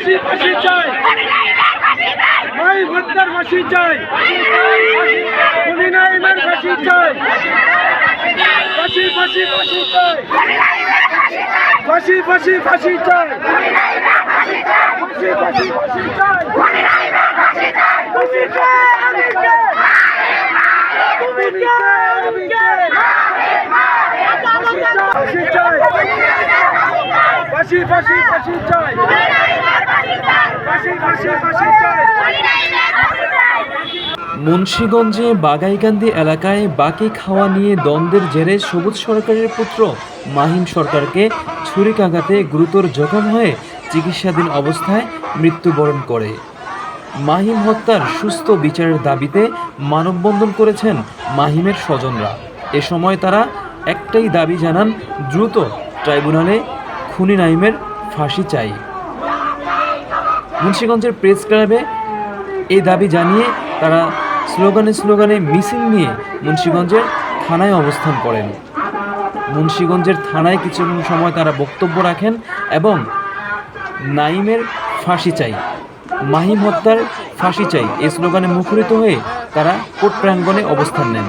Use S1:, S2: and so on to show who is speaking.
S1: ফাঁসি চাই। হত্যার ফাঁসি চাই। খুনি নাইমের ফাঁসি চাই। ফাঁসি ফাঁসি ফাঁসি চাই। ফাঁসি ফাঁসি ফাঁসি চাই। ফাঁসি ফাঁসি ফাঁসি চাই। ফাঁসি চাই? ফাঁসি চাই। ফাঁসি ফাঁসি ফাঁসি চাই। ফাঁসি ফাঁসি ফাঁসি চাই।
S2: মুন্সীগঞ্জে বাগাইকান্দি এলাকায় বাকি খাওয়া নিয়ে দ্বন্দ্বের জেরে সবুজ সরকারের পুত্র মাহিম সরকারকে ছুরিকাঘাতে গুরুতর জখম হয়ে চিকিৎসাধীন অবস্থায় মৃত্যুবরণ করে। মাহিম হত্যার সুস্থ বিচারের দাবিতে মানববন্ধন করেছেন মাহিমের স্বজনরা। এ সময় তারা একটাই দাবি জানান, দ্রুত ট্রাইব্যুনালে খুনি নাইমের ফাঁসি চাই। মুন্সীগঞ্জের প্রেস ক্লাবে এই দাবি জানিয়ে তারা স্লোগানে স্লোগানে মিছিল নিয়ে মুন্সীগঞ্জের থানায় অবস্থান করেন। মুন্সীগঞ্জের থানায় কিছু সময় তারা বক্তব্য রাখেন এবং নাইমের ফাঁসি চাই, মাহিম হত্যার ফাঁসি চাই এই স্লোগানে মুখরিত হয়ে তারা কোর্ট প্রাঙ্গণে অবস্থান নেন।